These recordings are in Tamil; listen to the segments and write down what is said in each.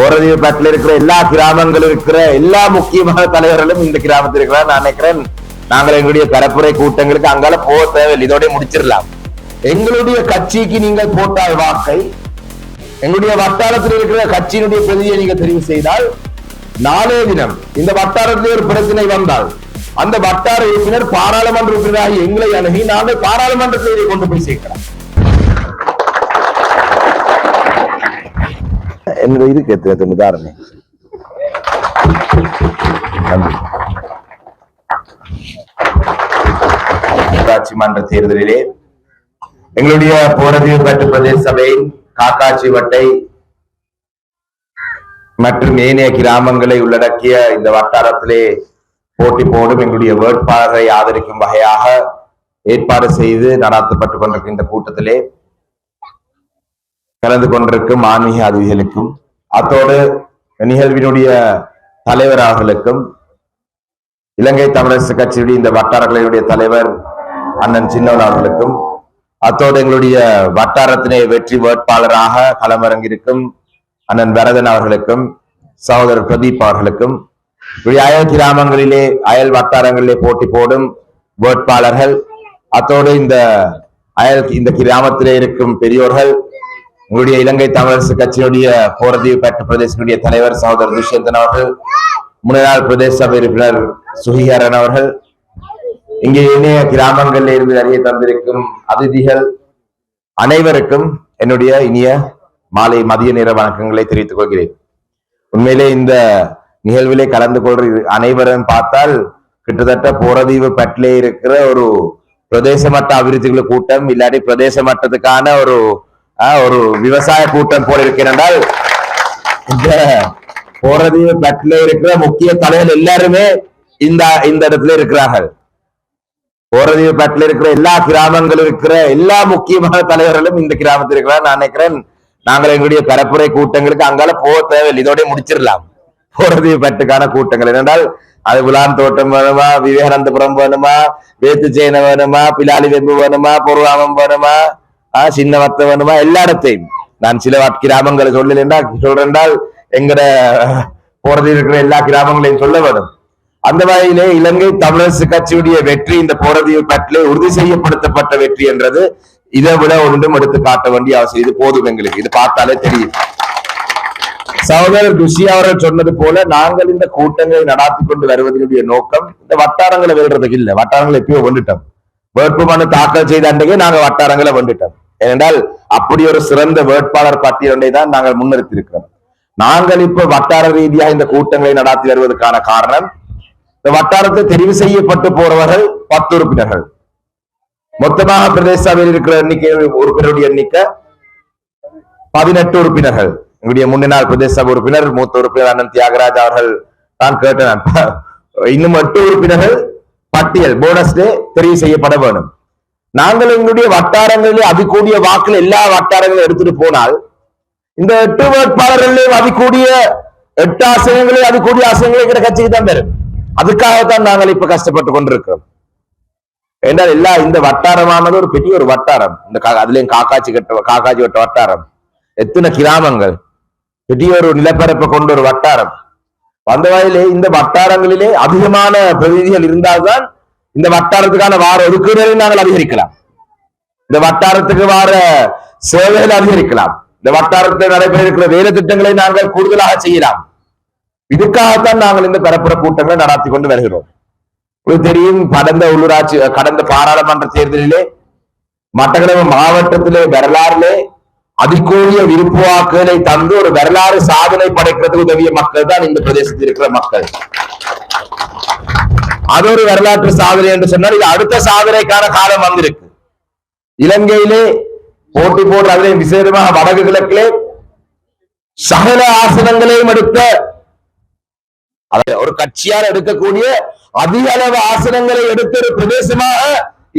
போரதீவு இருக்கிற எல்லா கிராமங்கள் இருக்கிற எல்லா முக்கியமான தலைவர்களும் இந்த கிராமத்தில் இருக்கிறார். நான் நினைக்கிறேன் நாங்கள் எங்களுடைய பரப்புரை கூட்டங்களுக்கு அங்கால போக தேவையில்லை. இதோட முடிச்சிடலாம். எங்களுடைய கட்சிக்கு நீங்கள் போட்டால் வாக்கை எங்களுடைய வட்டாரத்தில் இருக்கிற கட்சியினுடைய பிரதியை நீங்க தெரிவு செய்தால் நாளே தினம் இந்த வட்டாரத்தில் ஒரு பிரச்சனை வந்தால் அந்த வட்டார உறுப்பினர் பாராளுமன்ற உறுப்பினராக எங்களை அணுகி நாங்கள் பாராளுமன்றத்தில் கொண்டு போய் சேர்க்கிறோம் என்னோட இருக்கு எத்தனை உதாரணம்? உள்ளாட்சி மன்ற தேர்தலிலே எங்களுடைய போரதீவு பட்டு பிரதேச சபையின் காக்காட்சி வட்டை மற்றும் ஏனைய கிராமங்களை உள்ளடக்கிய இந்த வட்டாரத்திலே போட்டி போடும் எங்களுடைய வேட்பாளரை ஆதரிக்கும் வகையாக ஏற்பாடு செய்து நடாத்தப்பட்டு கொண்டிருக்கின்ற இந்த கூட்டத்திலே கலந்து கொண்டிருக்கும் ஆன்மீக அறிவிகளுக்கும் அத்தோடு நிகழ்வினுடைய தலைவர் அவர்களுக்கும் இலங்கை தமிழரசு கட்சியுடைய இந்த வட்டாரங்களினுடைய தலைவர் அண்ணன் சின்னவன் அவர்களுக்கும் அத்தோடு எங்களுடைய வட்டாரத்தினை வெற்றி வேட்பாளராக களமிறங்கியிருக்கும் அண்ணன் வரதன் அவர்களுக்கும் சகோதரர் பிரதீப் அவர்களுக்கும் அயல் கிராமங்களிலே அயல் வட்டாரங்களிலே போட்டி போடும் வேட்பாளர்கள் அத்தோடு இந்த அயல் இந்த கிராமத்திலே இருக்கும் பெரியோர்கள் உங்களுடைய இலங்கை தமிழரசு கட்சியினுடைய போரதீவு பெற்ற பிரதேசனுடைய தலைவர் சகோதரர் துஷ்யந்தன் அவர்கள் முன்னாள் பிரதேச சபை உறுப்பினர் சுகிஹரன் அவர்கள் இங்கே இணைய கிராமங்களில் இருந்து அறிய தந்திருக்கும் அதிதிகள் அனைவருக்கும் என்னுடைய இனிய மாலை மதிய நேர வணக்கங்களை தெரிவித்துக் கொள்கிறேன். உண்மையிலே இந்த நிகழ்விலே கலந்து கொள்ற அனைவரும் பார்த்தால் கிட்டத்தட்ட போரதீவு பட்டிலே இருக்கிற ஒரு பிரதேச மட்ட அபிவிருத்திகள் கூட்டம் இல்லாட்டி பிரதேச மட்டத்துக்கான ஒரு ஒரு விவசாய கூட்டம் போல இருக்கிறால் இந்த போரதீவு பட்டில இருக்கிற முக்கிய தலைவர் எல்லாருமே இந்த இந்த இடத்துல இருக்கிறார்கள். போரதீவு பட்டில இருக்கிற எல்லா கிராமங்கள் இருக்கிற எல்லா முக்கியமான தலைவர்களும் இந்த கிராமத்தில் இருக்கிறார் நான் நினைக்கிறேன் நாங்கள் எங்களுடைய பரப்புரை கூட்டங்களுக்கு அங்கால போக தேவையில்லை. இதோடய முடிச்சிடலாம். போரதீவு பட்டுக்கான கூட்டங்கள் என்னென்றால் அது விழான் தோட்டம் வேணுமா விவேகானந்தபுரம் வேணுமா வேத்துச்சேனை வேணுமா பிலாலி வெம்பு வேணுமா பொருவாமம் வேணுமா ஆஹ் சின்ன வத்த வேணுமா? எல்லா இடத்தையும் நான் சில கிராமங்களை சொல்லலா சொல்றேன்டால் எங்கட போறதில் இருக்கிற எல்லா கிராமங்களையும் சொல்ல வேணும். அந்த வகையிலே இலங்கை தமிழரசு கட்சியுடைய வெற்றி இந்த போரதீவு பட்டிலே உறுதி செய்யப்படுத்தப்பட்ட வெற்றி என்றது இதை விட ஒன்றும் எடுத்து காட்ட வேண்டிய அவசியம். இது போதும் எங்களுக்கு. இது பார்த்தாலே தெரியும். சகோதரர் துஷி அவர்கள் சொன்னது போல நாங்கள் இந்த கூட்டங்களை நடாத்தி கொண்டு வருவதனுடைய நோக்கம் இந்த வட்டாரங்களை வெல்றதுக்கு இல்லை. வட்டாரங்களை எப்பயோ கொண்டுட்டோம் வேட்புமனு தாக்கல் செய்த அன்றைக்கே நாங்க வட்டாரங்களை வந்துட்டோம் ஏனென்றால் அப்படி ஒரு சிறந்த வேட்பாளர் பட்டியலை தான் நாங்கள் முன்னிறுத்தியிருக்கிறோம். நாங்கள் இப்ப வட்டார ரீதியாக இந்த கூட்டங்களை நடாத்தி வருவதற்கான காரணம் இந்த வட்டாரத்தை தெரிவு செய்யப்பட்டு போறவர்கள் பத்து உறுப்பினர்கள். மொத்தமாக பிரதேச சபையில் இருக்கிற எண்ணிக்கை உறுப்பினருடைய எண்ணிக்கை பதினெட்டு உறுப்பினர்கள். எங்களுடைய முன்னாள் பிரதேச சபை உறுப்பினர் மூத்த உறுப்பினர் அண்ணன் தியாகராஜ் அவர்கள் தான் கேட்டேன். இன்னும் எட்டு உறுப்பினர்கள் பட்டியல் போனஸ்லே தெரிவு செய்யப்பட வேண்டும். நாங்கள் எங்களுடைய வட்டாரங்களிலே அதிகூடிய வாக்குல எல்லா வட்டாரங்களும் எடுத்துட்டு போனால் இந்த எட்டு வேட்பாளர்களையும் அதிகூடிய எட்டு ஆசனங்களே அதிகூடிய ஆசனங்களே எங்க கட்சிக்கு தான் பெறும் அதுக்காகத்தான் நாங்கள் இப்ப கஷ்டப்பட்டு கொண்டிருக்கிறோம். என்றால் எல்லா இந்த வட்டாரமானது ஒரு பெரிய ஒரு வட்டாரம். இந்த அதுலயும் காக்காச்சி கட்ட காக்காச்சி வட்ட வட்டாரம். எத்தனை கிராமங்கள். பெரிய ஒரு நிலப்பரப்பை கொண்ட ஒரு வட்டாரம். வந்தவாயிலே இந்த வட்டாரங்களிலே அதிகமான பிரதிநிதிகள் இருந்தால்தான் இந்த வட்டாரத்துக்கான வார ஒதுக்கீடுகளை நாங்கள் அதிகரிக்கலாம். இந்த வட்டாரத்துக்கு வார சேவைகளை அதிகரிக்கலாம். இந்த வட்டாரத்தில் நடைபெற இருக்கிற வேலை திட்டங்களை நாங்கள் கூடுதலாக செய்யலாம். இதுக்காகத்தான் நாங்கள் இந்த பரப்புற கூட்டங்களை நடத்தி கொண்டு வருகிறோம். உங்களுக்கு தெரியும் கடந்த உள்ளூராட்சி கடந்த பாராளுமன்ற தேர்தலிலே மட்டக்களப்பு மாவட்டத்திலே வரலாறுலே அதுக்குரிய விருப்பு வாக்குகளை தந்து ஒரு வரலாறு சாதனை படைக்கிறதுக்கு உதவிய மக்கள் தான் இந்த பிரதேசத்தில் இருக்கிற மக்கள். அது ஒரு வரலாற்று சாதனை என்று சொன்னால் இது அடுத்த சாதனைக்கான காலம் வந்திருக்கு. இலங்கையிலே போட்டி போட்டு அதிலே விசேடமாக வடக்கு கிழக்கிலே சகல ஆசனங்களையும் எடுத்த ஒரு கட்சியார் எடுக்கக்கூடிய அதிக அளவு ஆசனங்களை எடுத்த ஒரு பிரதேசமாக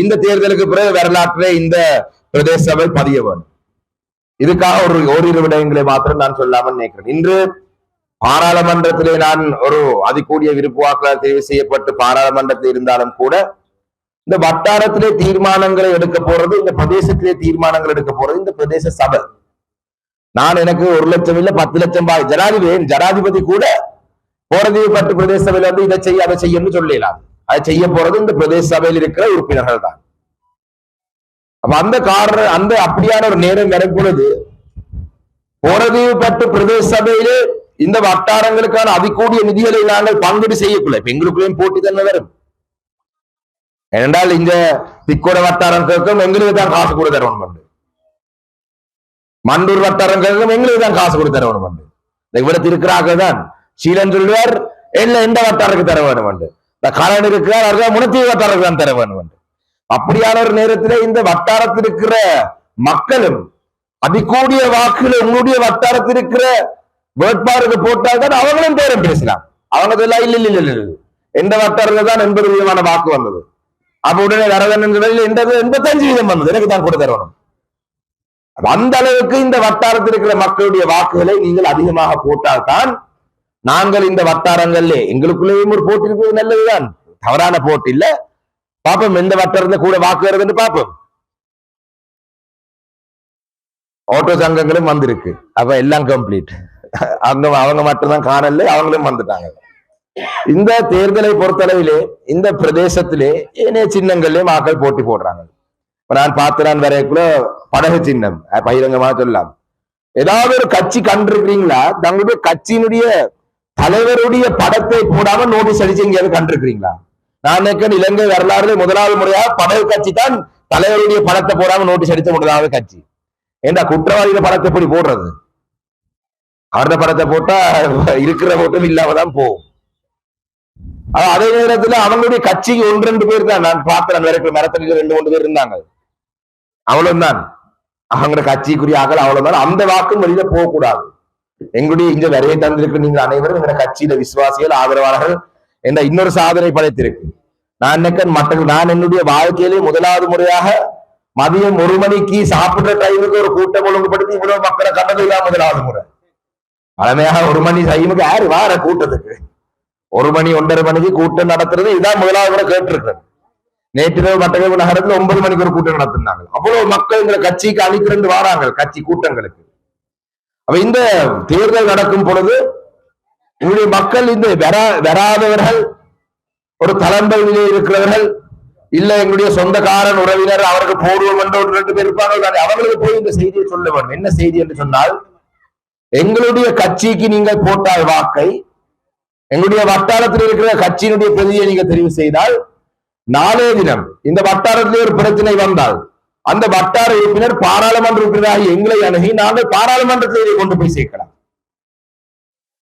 இந்த தேர்தலுக்கு பிறகு வரலாற்றிலே இந்த பிரதேச சபை பதிய வேண்டும். இதுக்காக ஒரு ஓரிரு விடயங்களை மாத்திரம் நான் சொல்லாமல் நினைக்கிறேன். இன்று பாராளுமன்றத்திலே நான் ஒரு அதிகூடிய விருப்பு வாக்காளர் தெரிவு செய்யப்பட்டு பாராளுமன்றத்தில் இருந்தாலும் கூட இந்த வட்டாரத்திலே தீர்மானங்களை எடுக்க போறது இந்த பிரதேசத்திலே தீர்மானங்கள் எடுக்க போறது இந்த பிரதேச சபை. நான் எனக்கு ஒரு லட்சம் இல்ல பத்து லட்சம் பாய் ஜனாதிபதி ஜனாதிபதி கூட போறதே பட்டு பிரதேச சபையில வந்து இதை செய்ய அதை செய்யணும்னு சொல்லலாம் அதை செய்ய போறது இந்த பிரதேச சபையில் இருக்கிற உறுப்பினர்கள் தான் அப்ப அந்த காரணம் அந்த அப்படியான ஒரு நேரம் வரும் பொழுது போரதீவு பட்டு பிரதேச சபையிலே இந்த வட்டாரங்களுக்கான அதிகூடிய நிதிகளை நாங்கள் பங்கீடு செய்யக்குள்ள இப்ப எங்களுக்குள்ளேயும் போட்டி தானே வரும். ஏனென்றால் இந்த திக்கோட வட்டாரம் கேட்கும் எங்களுக்கு தான் காசு கூட தரணும் உண்டு மண்டூர் வட்டாரம் கேட்கும் எங்களுக்கு தான் காசு கூட தரணும் உண்டு இந்த இவ்வளவு தான். சீலன் சொல்வார் இல்ல எந்த வட்டாரத்துக்கு தர வேணும் உண்டு இந்த கரண் இருக்கிறார் அவர்கள் முனத்தீவு வட்டாரத்துக்கு தான் தர வேணும் அப்படியான ஒரு நேரத்துல இந்த வட்டாரத்தில் இருக்கிற மக்களும் அதிகூடிய வாக்குகள் உங்களுடைய வட்டாரத்தில் இருக்கிற வேட்பாளருக்கு போட்டால் தான் அவங்களும் பேரும் பேசலாம். அவங்க எல்லாம் இல்ல இல்ல இல்ல எந்த வட்டாரத்துல தான் எண்பது விதமான வாக்கு வந்தது. அப்ப உடனே வரதன் என்றது எண்பத்தஞ்சு வீதம் வந்தது. எனக்கு தான் கூட தரணும். அந்த அளவுக்கு இந்த வட்டாரத்தில் இருக்கிற மக்களுடைய வாக்குகளை நீங்கள் அதிகமாக போட்டால்தான் நாங்கள் இந்த வட்டாரங்கள்ல எங்களுக்குள்ளேயும் ஒரு போட்டி இருக்கிறது நல்லதுதான். தவறான போட்டி இல்ல. பாப்போம் எந்த வட்டாரத்துல கூட வாக்கு வருதுன்னு பாப்போம். ஆட்டோ சங்கங்களும் வந்திருக்கு. அப்ப எல்லாம் கம்ப்ளீட் அந்த அவங்க மட்டும்தான் காணல அவங்களும் வந்துட்டாங்க. இந்த தேர்தலை பொறுத்தளவிலே இந்த பிரதேசத்திலே ஏனைய சின்னங்கள்லயே மக்கள் போட்டி போடுறாங்க. இப்ப நான் பார்த்து வரைக்குள்ள படகு சின்னம். அஹ் பகிரங்கமா சொல்லலாம். ஏதாவது ஒரு கட்சி கண்டிருக்கிறீங்களா? தங்களுடைய கட்சியினுடைய தலைவருடைய படத்தை போடாம நோட்டீஸ் அடிச்சு எங்கேயாவது கண்டிருக்கிறீங்களா? நான் இலங்கை வரலாறு முதலாவது முறையாக படகு கட்சி தான் தலைவருடைய படத்தை போடாம நோட்டீஸ் அடித்த முதலாவது கட்சி. ஏண்டா குற்றவாளியில படத்தை எப்படி போடுறது? அவரோட படத்தை போட்டா இருக்கிற ஓட்டம் இல்லாம தான் போகும். அதே நேரத்துல அவங்களுடைய கட்சிக்கு ஒன்று ரெண்டு பேர் தான். நான் பார்த்தேன் வேற ரெண்டு மூணு பேர் இருந்தாங்க. அவ்வளவுதான். அவங்களோட கட்சிக்குரிய ஆக்கள் அவ்வளவுதான். அந்த வாக்கும் வெளியில போகக்கூடாது. எங்களுடைய இங்க வரையை தந்திருக்கு நீங்கள் அனைவரும் எங்க கட்சியில விசுவாசிகள் ஆதரவாளர்கள் என்ற இன்னொரு சாதனை படைத்திருக்கு. நான் நினைக்கிறேன் மற்ற நான் என்னுடைய வாழ்க்கையிலே முதலாவது முறையாக மதியம் ஒரு மணிக்கு சாப்பிடுற டைமுக்கு ஒரு கூட்டம் ஒழுங்குபடுத்தி இவ்வளவு மக்களை கண்டது இல்லாம முதலாவது முறை. பழமையாக ஒரு மணி டைமுக்கு யாரு வார கூட்டத்துக்கு? ஒரு மணி ஒன்றரை மணிக்கு கூட்டம் நடத்துறது இதான் முதலாவது முறை கேட்டிருக்கிறேன் நேற்று மட்டக்களப்பு நகரத்துல ஒன்பது மணிக்கு ஒரு கூட்டம் நடத்தினாங்க. அவ்வளவு மக்கள் இந்த கட்சிக்கு அணிதிரண்டு வாராங்க கட்சி கூட்டங்களுக்கு. அப்ப இந்த தேர்தல் நடக்கும் பொழுது உங்களுடைய மக்கள் இந்த வரா வராதவர்கள் ஒரு தலைமையிலே இருக்கிறவர்கள் இல்ல எங்களுடைய சொந்தக்காரன் உறவினர் அவருக்கு போடுவோம் என்று ஒரு ரெண்டு பேர் இருப்பாங்க அவர்களுக்கு அவங்களுக்கு போய் இந்த செய்தியை சொல்ல வேண்டும். என்ன செய்தி என்று சொன்னால் எங்களுடைய கட்சிக்கு நீங்கள் போட்டால் வாக்கை எங்களுடைய வட்டாரத்தில் இருக்கிற கட்சியினுடைய பிரதியை நீங்க தெரிவு செய்தால் நாளே தினம் இந்த வட்டாரத்திலே ஒரு பிரச்சனை வந்தால் அந்த வட்டார உறுப்பினர் பாராளுமன்ற உறுப்பினராகி எங்களை அணுகி நாங்கள் பாராளுமன்றத்தில் இதை கொண்டு போய் சேர்க்கலாம்.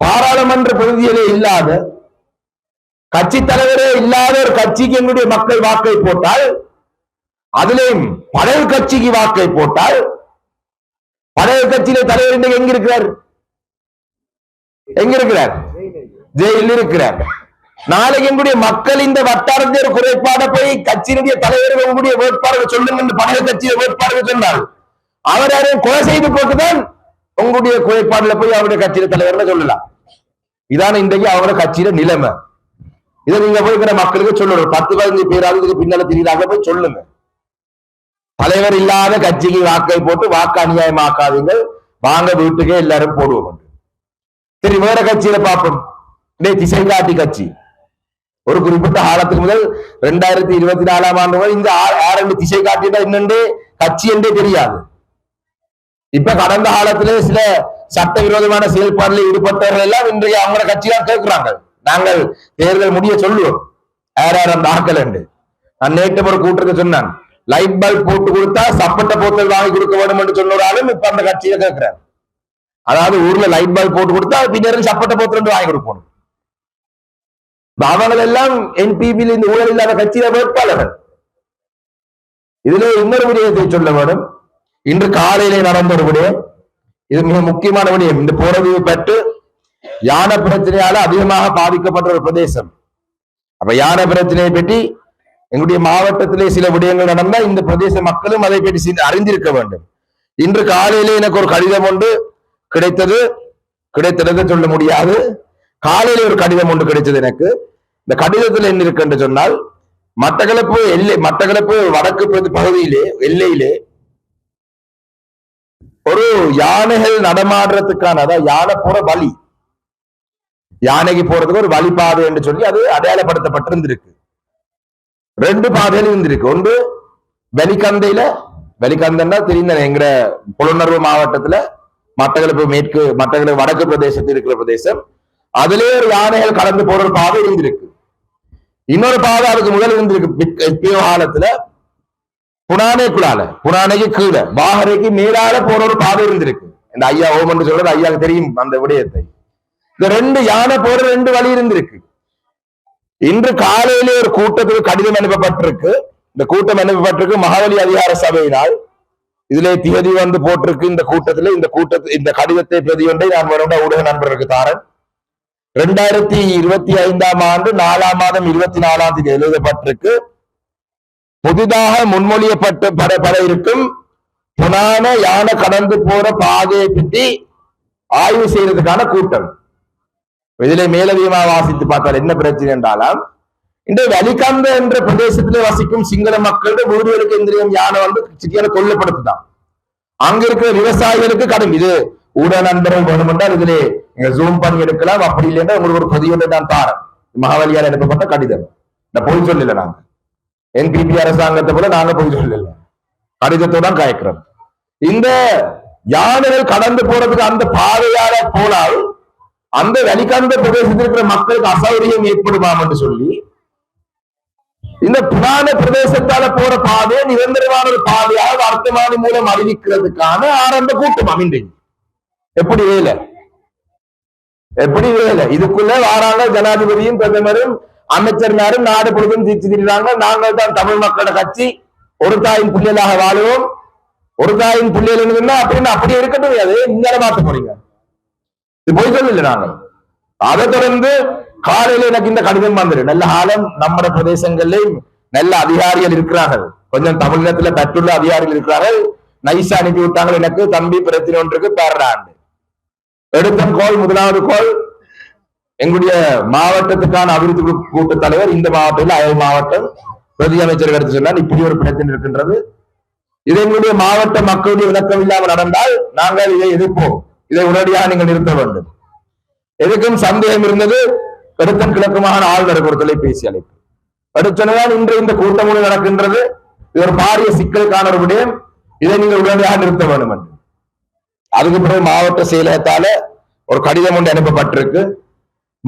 பாராளுமன்ற பகுதியிலே இல்லாத கட்சி தலைவரே இல்லாத ஒரு கட்சிக்கு எங்களுடைய மக்கள் வாக்கை போட்டால் அதிலேயும் பழைய கட்சிக்கு வாக்கை போட்டால் பழைய கட்சியில தலைவர் இன்றைக்கு எங்க இருக்கிறார் எங்க இருக்கிறார் ஜெயிலில் இருக்கிறார் நாளைக்கு எங்களுடைய மக்கள் இந்த வட்டாரத்தில் ஒரு போய் கட்சியினுடைய தலைவர்கள் உங்களுடைய வேட்பாளர்கள் சொல்லுங்க என்று பழைய கட்சியை வேட்பாளர்கள் சொன்னால் அவர் யாரையும் கொலை செய்து போட்டுதான் உங்களுடைய குறைபாடுல போய் அவருடைய கட்சியில தலைவர்னு சொல்லலாம். இதான இன்றைக்கு அவங்களோட கட்சியில நிலைமை. இதை நீங்க போய் மக்களுக்கு சொல்லணும். பத்து பதினஞ்சு பேராவது இதுக்கு பின்னால தெரியுறாங்க போய் சொல்லுங்க. தலைவர் இல்லாத கட்சிக்கு வாக்கை போட்டு வாக்கு அநியாயமாக்காதீங்க. வாங்க வீட்டுக்கே எல்லாரும் போடுவோம் சரி வேற கட்சியில பார்ப்போம். இன்னைக்கு திசை காட்டி கட்சி. ஒரு குறிப்பிட்ட காலத்துக்கு முதல் ரெண்டாயிரத்தி இருபத்தி நாலாம் ஆண்டு முதல் இந்த ஆரண்டு திசை காட்டிட்டா என்னென்று? கட்சி என்றே தெரியாது. இப்ப கடந்த காலத்திலே சில சட்டவிரோதமான செயல்பாடுல ஈடுபட்டவர்கள் எல்லாம் இன்றைய அவங்களோட கட்சி கேட்கிறாங்க. நாங்கள் தேர்தல் முடிய சொல்லுவோம். யார் யார் என்று. நான் நேற்று ஒரு கூட்டத்தை சொன்னான். லைட் பல்ப் போட்டு கொடுத்தா சப்பட்ட போத்தல் வாங்கி கொடுக்க வேண்டும் என்று சொன்ன இப்ப அந்த கட்சியில கேட்கிறார். அதாவது ஊர்ல லைட் பல்ப் போட்டு கொடுத்தா பின்னர் சப்பட்ட போத்தல் என்று வாங்கி கொடுக்கணும். அவங்கள் எல்லாம் என்பிபியில் இந்த ஊழல் இல்லாத கட்சியில வேட்பாளர்கள். இதுல இன்னொரு விடயத்தை சொல்ல வேண்டும். இன்று காலையிலே நடந்த ஒரு விடயம் இது மிக முக்கியமான விடயம். இந்த போரதிவு பெற்று யானை பிரச்சனையால அதிகமாக பாதிக்கப்பட்ட ஒரு பிரதேசம். அப்ப யானை பிரச்சனையை பற்றி எங்களுடைய மாவட்டத்திலே சில விடயங்கள் நடந்தா இந்த பிரதேச மக்களும் அதை பற்றி அறிந்திருக்க வேண்டும். இன்று காலையிலே எனக்கு ஒரு கடிதம் ஒன்று கிடைத்தது. கிடைத்தது சொல்ல முடியாது. காலையில ஒரு கடிதம் ஒன்று கிடைத்தது எனக்கு. இந்த கடிதத்தில் என்ன இருக்கு என்று சொன்னால் மட்டக்களப்பு எல்லை மட்டக்களப்பு வடக்கு பகுதி- பகுதியிலே எல்லையிலே ஒரு யானைகள் நடமாடுறதுக்கான அதாவது யானை போற வழி. யானைக்கு போறதுக்கு ஒரு வழிபாதை என்று சொல்லி அது அடையாளப்படுத்தப்பட்டிருந்திருக்கு. ரெண்டு பாதைகள் இருந்திருக்கு. ஒன்று வெளிக்கந்தையில வெளிக்கந்தன்னா தெரிந்த எங்க புலனர்வு மாவட்டத்துல மட்டக்களப்பு மேற்கு மட்டக்களப்பு வடக்கு பிரதேசத்தில் இருக்கிற பிரதேசம் அதிலே ஒரு யானைகள் கடந்து போற ஒரு பாதை இருந்திருக்கு. இன்னொரு பாதை அதுக்கு முதல் இருந்திருக்கு. காலத்துல புனானேக்குள்ளால புனானைக்கு கீழே. வாகரைக்கு மேலால போற ஒரு பாதை இருந்திருக்கு. இந்த ஐயா ஓமன் சொல்றது ஐயாவுக்கு தெரியும் அந்த விடயத்தை. இந்த ரெண்டு யானை போற ரெண்டு வழி இருந்திருக்கு. இன்று காலையிலே ஒரு கூட்டத்துக்கு கடிதம் அனுப்பப்பட்டிருக்கு. இந்த கூட்டம் அனுப்பப்பட்டிருக்கு மகாவலி அதிகார சபையினால். இதுல தியதி வந்து போட்டிருக்கு இந்த கூட்டத்துல. இந்த கூட்டத்து இந்த கடிதத்தை பிரதி ஒன்றை நான் வருட ஊடக நண்பருக்கு தாரன். ரெண்டாயிரத்தி இருபத்தி ஐந்தாம் ஆண்டு நாலாம் மாதம் இருபத்தி நாலாம் தேதி எழுதப்பட்டிருக்கு. புதிதாக முன்மொழியப்பட்டு பட பட இருக்கும். புனான யானை கடந்து போற பாதையை பற்றி ஆய்வு செய்யறதுக்கான கூட்டம். இதுல மேலதிகமாக வாசித்து பார்த்தால் என்ன பிரச்சனை என்றாலும் இந்த வலிகந்த என்ற பிரதேசத்திலே வசிக்கும் சிங்கள மக்களுடைய வீடுகளுக்கு எந்திரியம் யானை வந்து சிட்டியான கொல்லப்படுத்துதான் அங்க இருக்கிற விவசாயிகளுக்கு கடும். இது ஊடக நண்பர்கள் வேணுமென்றால் இதிலே நீங்க ஜூம் பண்ணி எடுக்கலாம். அப்படி இல்லைன்னா உங்களுக்கு ஒரு பதிவு நான் தாரேன் மகாவலியால் அனுப்பப்பட்ட கடிதம். இந்த பொய் சொல்லல நாங்க. என்பிபி அரசாங்கத்தை போல நாங்க போய் சொல்லல கடிதத்தோட காய்க்கிறோம். இந்த யானைகள் கடந்து போறதுக்கு அந்த பாதையால போனால் அந்த வலிகாந்த பிரதேசத்தில் இருக்கிற மக்களுக்கு அசௌரியம் ஏற்படுமாம் என்று சொல்லி இந்த புராண பிரதேசத்தால போற பாதையை நிரந்தரமான ஒரு பாதையாக வர்த்தமானி மூலம் அறிவிக்கிறதுக்கான ஆரம்ப கூட்டம் அமைந்தது. எப்படி வேலை? எப்படி வேலை? இதுக்குள்ள வாராங்க ஜனாதிபதியும் பிரதமரும் அமைச்சர்மாரும் நாடு பொழுதும் தீர்த்து திரிறாங்க நாங்கள் தான் தமிழ் மக்களோட கட்சி. ஒரு தாயின் புள்ளியலாக வாழுவோம். ஒரு தாயின் புள்ளியல் அப்படின்னு அப்படியே இருக்கட்டும். அது இங்கே மாத்த போறீங்க. இது போய் சொல்லல நாங்கள். அதை தொடர்ந்து காலையில எனக்கு இந்த கடிதம் வந்துரு நல்ல ஆழம் நம்ம பிரதேசங்களிலும் நல்ல அதிகாரிகள் இருக்கிறார்கள். கொஞ்சம் தமிழகத்துல பெற்றுள்ள அதிகாரிகள் இருக்கிறார்கள். நைஸா அனுப்பி விட்டாங்க எனக்கு தம்பி பிரச்சனை ஒன்றுக்கு பேர்றாண்டு எடுத்த கோல் முதலாவது கோல். எங்களுடைய மாவட்டத்துக்கான அபிவிருத்தி குழு தலைவர் இந்த மாவட்டத்தில் அயல் மாவட்டம் பிரதி அமைச்சர் எடுத்து சொன்னால் இப்படி ஒரு பிரச்சனை இருக்கின்றது. இது எங்களுடைய மாவட்ட மக்களுடைய விளக்கம் இல்லாமல் நடந்தால் நாங்கள் இதை எதிர்ப்போம். இதை உடனடியாக நீங்கள் நிறுத்த வேண்டும். எதுக்கும் சந்தேகம் இருந்தது கருத்தன் கிழக்கு மாகாண ஆளுநருக்கு ஒரு தொலைபேசி அழைப்பு. அடுத்ததான் இன்று இந்த கூட்டம் ஒன்று நடக்கின்றது. இது ஒரு பாரிய சிக்கலுக்கான ஒரு விடயம். இதை நீங்கள் உடனடியாக நிறுத்த வேண்டும் என்று அதுக்கு பிறகு மாவட்ட செயலகத்தால ஒரு கடிதம் ஒன்று அனுப்பப்பட்டிருக்கு.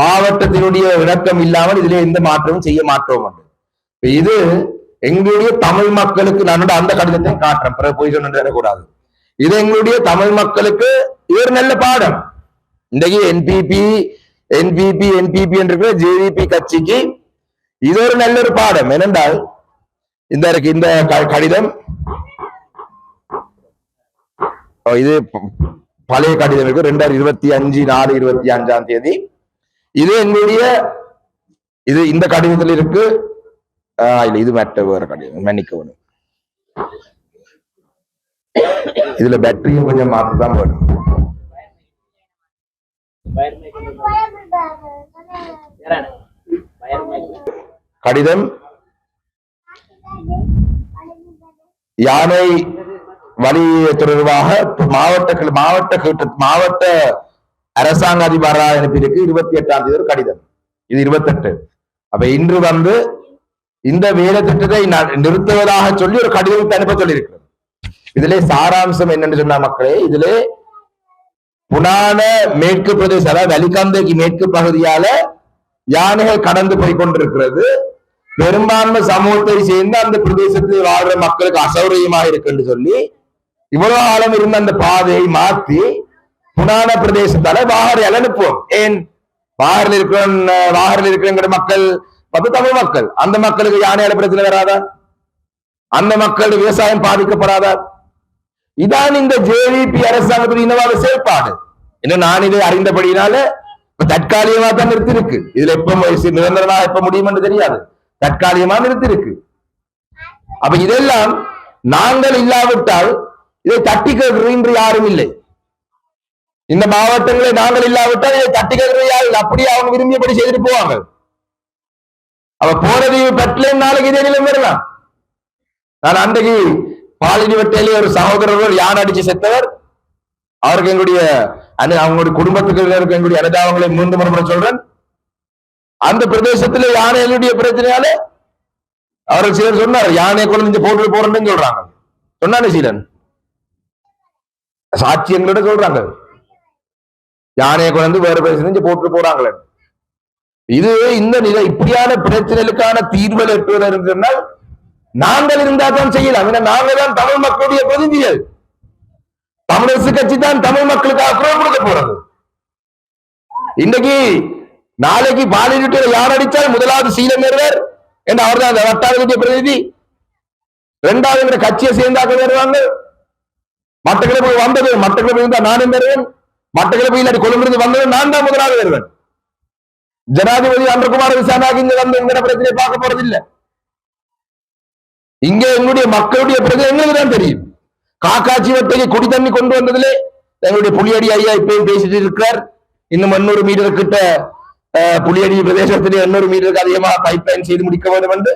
மாவட்டத்தினுடைய விளக்கம் இல்லாமல் இதுல எந்த மாற்றமும் செய்ய மாட்டோம் என்று. இது எங்களுடைய தமிழ் மக்களுக்கு நான் அந்த கடிதத்தை காட்டுறேன். பிற போய் சொன்னு கூடாது இது எங்களுடைய தமிழ் மக்களுக்கு இது ஒரு நல்ல பாடம். இன்றைக்கு என்பிபி என்பிபி என்பிபி என்று ஜேவிபி கட்சிக்கு இது ஒரு நல்ல ஒரு பாடம். ஏனென்றால் இந்த இருக்கு இந்த க- கடிதம். இது பழைய கடிதம் இருக்கு. ரெண்டாயிரத்தி இருபத்தி அஞ்சு நாலு இருபத்தி அஞ்சாம் தேதி. இது எங்களுடைய இது இந்த கடிதத்தில் இருக்கு. ஆஹ் இல்ல இது மற்ற வேற கடிதம். மன்னிக்கவும் இதுல பேட்டரியும் கொஞ்சம் மாற்று வரும் வேணும். கடிதம். யானை வழி தொடர்பாக மாவட்ட மாவட்ட மாவட்ட அரசாங்க அதிபராக அனுப்பியிருக்கு இருபத்தி எட்டாம் தேதி ஒரு கடிதம். இது இருபத்தெட்டு. அப்ப இன்று வந்து இந்த வேலை திட்டத்தை நிறுத்துவதாக சொல்லி ஒரு கடிதத்தை அனுப்ப சொல்லியிருக்கிறது. இதிலே சாராம்சம் என்னன்னு சொன்ன மக்களே இதிலே புனான மேற்கு பிரதேச அதாவது மேற்கு பகுதியால யானைகள் கடந்து போய் கொண்டிருக்கிறது. பெரும்பான்மை சமூகத்தை சேர்ந்து அந்த பிரதேசத்தில் வாழ்ற மக்களுக்கு அசௌரியமாக இருக்குன்னு சொல்லி இவ்வளவு காலம் இருந்த அந்த பாதையை மாத்தி புனான பிரதேசத்தால வாகரையால் அனுப்புவோம் ஏன்? வாகரில் இருக்கிற வாகரில் இருக்கிற மக்கள் பத்து தமிழ் மக்கள். அந்த மக்களுக்கு யானையால பிரச்சனை வராதா? அந்த மக்கள் விவசாயம் பாதிக்கப்படாதா? இதான் இந்த ஜேவிபி அரசாங்கத்தின் இன்னவாத செயல்பாடு. இன்னும் நான் இதை அறிந்தபடியினால இப்ப தற்காலிகமா தான் நிறுத்தி இருக்கு இதுல எப்ப நிரந்தரமா எப்ப முடியும்னு தெரியாது. தற்காலிகமா நிறுத்தி இருக்கு அப்ப இதெல்லாம் நாங்கள் இல்லாவிட்டால் இதை தட்டி கேட்கிறது இன்று யாரும் இல்லை. இந்த மாவட்டங்களை நாங்கள் இல்லாவிட்டால் இதை தட்டி கேட்கிறது அப்படியே அவங்க விரும்பியபடி செய்துட்டு போவாங்க. அவ போனது பற்றில நாளைக்கு இதே நிலம் வரலாம். நான் அன்றைக்கு பாலினி வெட்டையிலே ஒரு சகோதரர் யானை அடிச்சு செத்தவர். அவருக்கு எங்களுடைய அனு- அவங்களுடைய குடும்பத்துக்கு எங்களுடைய அனுதாபங்களை மீண்டும் முறை சொல்றேன். அந்த பிரதேசத்துல யானைகளுடைய பிரச்சனையால அவர் சிலர் சொன்னார் யானையை கொண்டு இந்த போட்டு போறேன்னு சொல்றாங்க. சொன்னானே சீலன். சாட்சியங்களோட சொல்றாங்க. யானையை கொண்டு வேற பிரச்சனை போட்டு போறாங்களே. இது இந்த நிலை. இப்படியான பிரச்சனைகளுக்கான தீர்வுகள் எட்டுவதற்கு சொன்னால் நாங்கள் இருந்தா தான் செய்யலாம். ஏன்னா நாங்க தான் தமிழ் மக்களுடைய பிரதிநிதிகள். தமிழரசு கட்சி தான் தமிழ் மக்களுக்காக குரல் கொடுக்க போறது. இன்னைக்கு நாளைக்கு பாலிவுட்டில் யார் அடித்தால் முதலாவது சீலம் வருவார் என்று அவர் தான் அந்த வட்டாரத்துடைய பிரதிநிதி. இரண்டாவது கட்சியை சேர்ந்தாக்க வருவாங்க. மட்டக்களப்பு வந்தது. மட்டக்களப்பு இருந்தா நானும் வருவேன். மட்டக்களப்பு இல்லாட்டி கொழும்பிலிருந்து வந்தது நான் தான் முதலாவது வருவேன் ஜனாதிபதி அன்றகுமார் விசானாக்கு இங்க வந்து எங்கட பிரச்சனையை பார்க்க போறது இல்ல இங்க எங்களுடைய மக்களுடைய பிரச்சனை எங்களுக்கு தான் தெரியும். காக்காட்சி வட்டைக்கு குடி தண்ணி கொண்டு வந்ததிலே எங்களுடைய புலியடி ஐயா இப்பயும் பேசிட்டு இருக்கிறார். இன்னும் எண்ணூறு மீட்டர் கிட்ட புலியடி பிரதேசத்திலே எண்ணூறு மீட்டருக்கு அதிகமா பைப் லைன் செய்து முடிக்க வேண்டும் என்று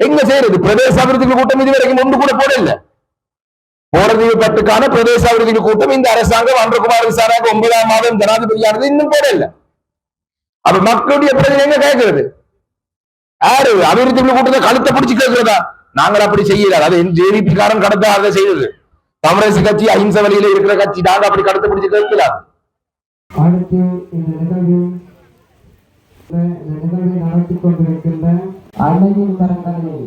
எங்க செய்யறது? பிரதேச அபிவிருத்தி கூட்டம் இது வரைக்கும் ஒன்று கூட போட இல்ல போறதீவு பிரதேச அபிவிருத்தி கூட்டம் இந்த அரசாங்கம் அன்றகுமார் விசாராக்கு ஒன்பதாம் மாதம் ஜனாதிபதியானது இன்னும் போட அப்ப மக்களுடைய பிரச்சனை எங்க கேட்கிறது யாரு அபிவிருத்தி கூட்டத்தை கழுத்தை பிடிச்சு கேட்கிறதா நாங்கள் அப்படி செய்யல அது ஜேடிபி காரன் கடத்த அதை செய்தது காங்கிரஸ் கட்சி அஹிம்ச வழியில இருக்கிற கட்சி நாங்க அப்படி கடத்த பிடிச்சு கேட்கலாம் அடுத்து இந்த நிகழ்வு இந்த நிகழ்வை நடத்தி கொண்டிருக்கின்ற அழகின் கரங்களை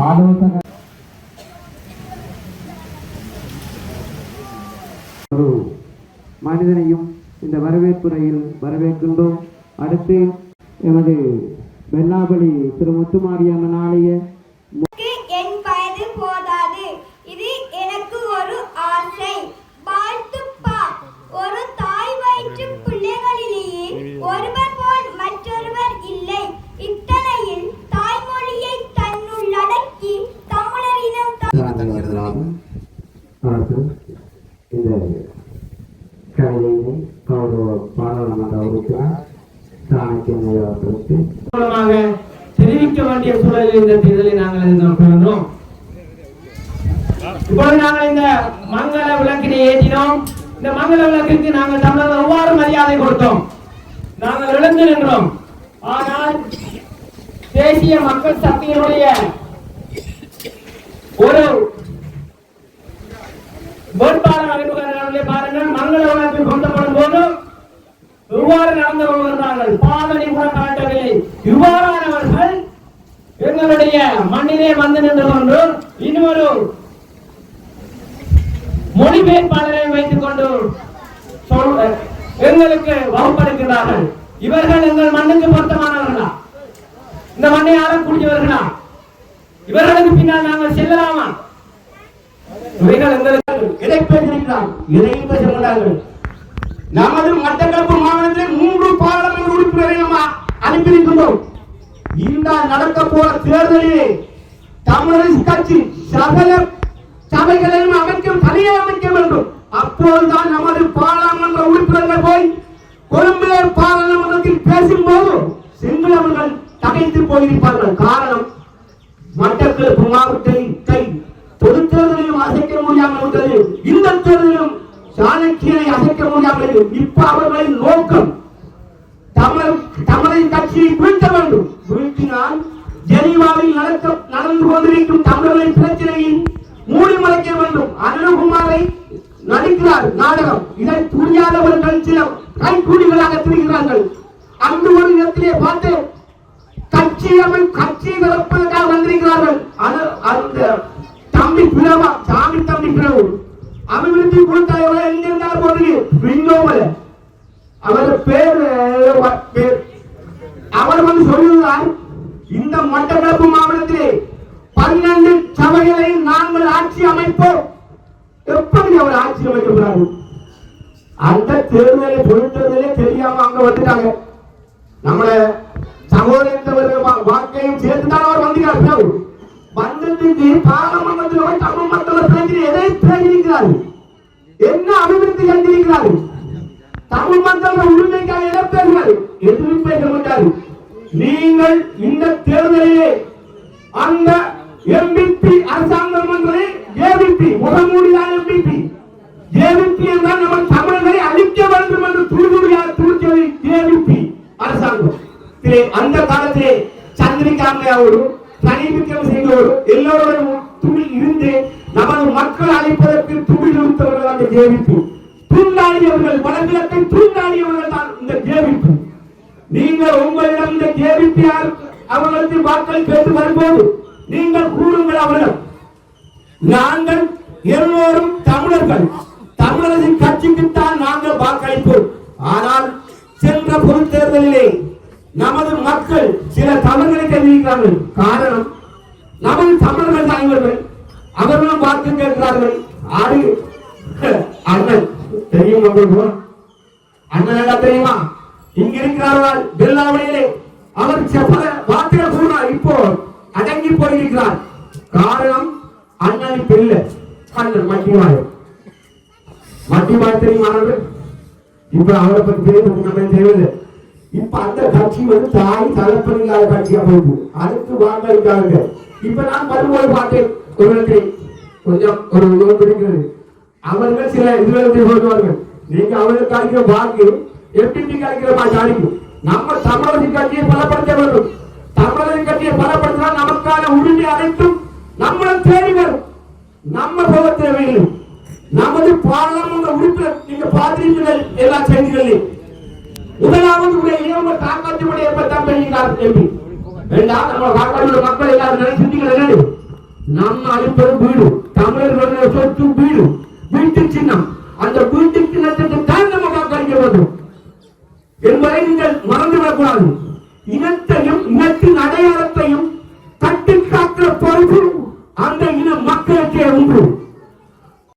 ஆலோசனை ஒரு மனிதனையும் இந்த வரவேற்புரையில் வரவேற்கின்றோம். அடுத்து எமது வெள்ளாபலி திரு முத்துமாரியம்மன் ஆலய எனக்கு என் வயது போதாது. இது எனக்கு ஒரு ஆசை. வாழ்த்துப்பா ஒரு தாய் வயிற்று பிள்ளைகளிலேயே ஒருவர் போல் மற்றொருவர் இல்லை. இத்தனையில் தாய்மொழியை தன்னுள் அடக்கி தமிழரினம் அவர்களாகும் அவர்கள் இந்த கவிதையினை கௌரவ பாராளுமன்ற உறுப்பினர் சாணக்கியன் அவர்களுக்கு மூலமாக தெரிவிக்க வேண்டிய சூழலில் இந்த தேர்தலை நாங்கள் எதிர்நோக்குகின்றோம் இப்பொழுது நாங்கள் இந்த மங்கள விளக்கினை ஏற்றினோம். இந்த மங்கள விளக்கிற்கு நாங்கள் தமிழர்கள் எவ்வாறு மரியாதை கொடுத்தோம்? நாங்கள் எழுந்து நின்றோம். ஆனால் தேசிய மக்கள் சக்தியினுடைய ஒரு வேட்பாளர் அறிமுகங்களை பாருங்கள் மங்கள விளக்கில் கொண்டப்படும் போது இவ்வாறு நடந்து கொள்கிறார்கள் பாதனை கூட காட்டவில்லை. இவ்வாறானவர்கள் எங்களுடைய மண்ணிலே வந்து நின்று கொண்டு இன்னொரு மொழிபெயர்ப்பாளரை வைத்துக் கொண்டு எங்களுக்கு வகுப்படுகிறார்கள் இவர்கள் எங்கள் மண்ணுக்கு பொருத்தமானவர்களா? இந்த மண்ணை ஆளக்கூடியவர்களா இவர்களுக்கு பின்னால் நாங்கள் செல்லலாமா? இவைகள் எங்களுக்கு எதை பேசியிருக்கிறார் நமது மட்டக்களப்பு மாவட்டத்தில் மூன்று பாராளுமன்ற உறுப்பினரை நம்ம அனுப்பியிருக்கின்றோம். இந்த நடக்க போற தேர்தலிலே தமிழரசு கட்சி சகல சபைகளையும் அமைக்கும் தனியே அமைக்க வேண்டும். அப்போதுதான் நமது பாராளுமன்ற உறுப்பினர்கள் போய் கொழும்பு பாராளுமன்றத்தில் பேசும்போது சிங்களவர்கள் தகைத்து போயிருப்பார்கள். காரணம் மட்டக்களப்பு மாவட்டத்தை கை தேர்தலிலும் அசைக்க முடியாமல் விட்டது. இந்த தேர்தலிலும் சாணக்கியனை அசைக்க முடியாமல் இருக்கிறது. இப்ப அவர்களின் நோக்கம் தமிழ் தமிழின் கட்சியை வீழ்த்த வேண்டும். வீழ்த்தினால் ஜெனீவாவில் நடக்க நடந்து கொண்டிருக்கும் தமிழர்களின் பிரச்சனையை மூடி மறைக்க வேண்டும். அருணகுமாரை நடிக்கிறார் நாடகம். இதை புரியாதவர்கள் சில கைக்கூலிகளாக திரிகிறார்கள். அந்த ஒரு இடத்திலே பார்த்து கட்சி அமைப்பு கட்சி வளர்ப்பதற்காக வந்திருக்கிறார்கள். அந்த தம்பி பிளவா? சாமி தம்பி பிளவு. அபிவிருத்தி குழு தலைவர் எங்க இருந்தாலும் போடுங்க விண்டோவில் அவர் பேர் பேர் அவர் வந்து சொல்லுகிறார் இந்த மட்டக்களப்பு மாவட்டத்திலே பன்னெண்டு சபைகளை நாங்கள் ஆட்சி அமைப்போம். எப்படி அவர் ஆட்சி அமைக்க அந்த தேர்தலை பொது தெரியாம அங்க வந்துட்டாங்க. நம்மள சகோதரத்தவர்கள் வாக்கையும் சேர்த்து தான் அவர் வந்திருக்கார் பிறகு வந்ததுக்கு பாராளுமன்றத்தில் போய் தமிழ் மக்கள் பிரச்சனை எதை பேசியிருக்கிறார்கள் என்ன அபிவிருத்தி கண்டிருக்கிறார்கள்? தமிழ் மக்கள் உரிமைக்காக எதை பேசுகிறார்கள் எதுவும் பேச மாட்டார்கள் நீங்கள் இந்த தேர்தலிலே அந்த எம்பிபி அரசாங்கம் என்பது ஏபிபி முகமூடிதான் எம்பிபி ஏபிபி என்றால் நம்ம தமிழர்களை அழிக்க வேண்டும் என்று துருதுடியாக துருக்கியது ஏபிபி அரசாங்கம். அந்த காலத்திலே சந்திரிகா அம்மையாவோடு ரணில் விக்ரமசிங்கோடு எல்லோருடைய துணில் இருந்து நமது மக்கள் அழைப்பதற்கு துணி நிறுத்தவர்கள் அந்த ஜேவிப்பு. தூண்டாடியவர்கள் வடகிழக்கை தூண்டாடியவர்கள் தான் இந்த ஜேவிப்பு. நீங்கள் உங்களிடம் இந்த ஜேவிபிஆர் அவர்களுக்கு வாக்கள் கேட்டு வரும்போது நீங்கள் கூறுங்கள் அவரிடம். நாங்கள் எல்லோரும் தமிழர்கள். தமிழரின் கட்சிக்குத்தான் நாங்கள் வாக்களிப்போம். ஆனால் சென்ற பொது தேர்தலிலே நமது மக்கள் சில தமிழ் தெரிவிக்கிறார்கள் காரணம் நமது தமிழர்கள் தான் இவர்கள் அவர்களும் பார்த்து கேட்கிறார்கள். ஆறு அண்ணன். தெரியும் உங்களுக்கு அண்ணன் என்ன தெரியுமா? இங்க இருக்கிறார்கள் வெள்ளாவளியிலே அவர் செப்பல வார்த்தைகள் கூறினார். இப்போ அடங்கி போயிருக்கிறார். காரணம் அண்ணன் பிள்ளை. அண்ணன் மட்டிவாயம் மட்டிவாய் தெரியுமா இப்ப அவரை பத்தி பேருக்கு நம்ம தேவையில்லை இப்ப அந்த கட்சி வந்து தாய் தகப்பன் இல்லாத கட்சியா போகுது அடுத்து வாக்களிக்காங்க இப்ப நான் வரும்போது பார்த்தேன். ஒரு இடத்தை கொஞ்சம் ஒரு யோகம் இருக்கிறது அவர்கள் சில இதுகளுக்கு சொல்லுவார்கள் நீங்க அவர்களுக்கு அளிக்கிற வாக்கு எப்படி நீங்க அளிக்கிற மாதிரி அளிக்கும். நம்ம தமிழரின் கட்சியை பலப்படுத்த வேண்டும். தமிழரின் கட்சியை பலப்படுத்தினால் நமக்கான உரிமை அனைத்தும் நம்மளை தேடி வரும். நம்ம போக தேவையில்லை. நமது பாராளுமன்ற உறுப்பினர் நீங்க பார்த்திருப்பீர்கள் எல்லா செய்திகளையும் முதலாவது உடைய தாக்கத்தினுடைய பத்தாம் பெருகிறார் ரெண்டாவது நம்ம வாக்காளர் மக்கள் எல்லாரும் நினைச்சிருந்தீங்க நம்ம அளிப்பதும் வீடு. தமிழர்களுடைய சொத்து வீடு. வீட்டு சின்னம். அந்த வீட்டு சின்னத்துக்கு தான் நம்ம வாக்களிக்க வேண்டும். என்பதை நீங்கள் மறந்துவிடக்கூடாது. இனத்தையும் இனத்தின் அடையாளத்தையும் தட்டி காக்கிற பொறுப்பு அந்த இன மக்களுக்கே உண்டு.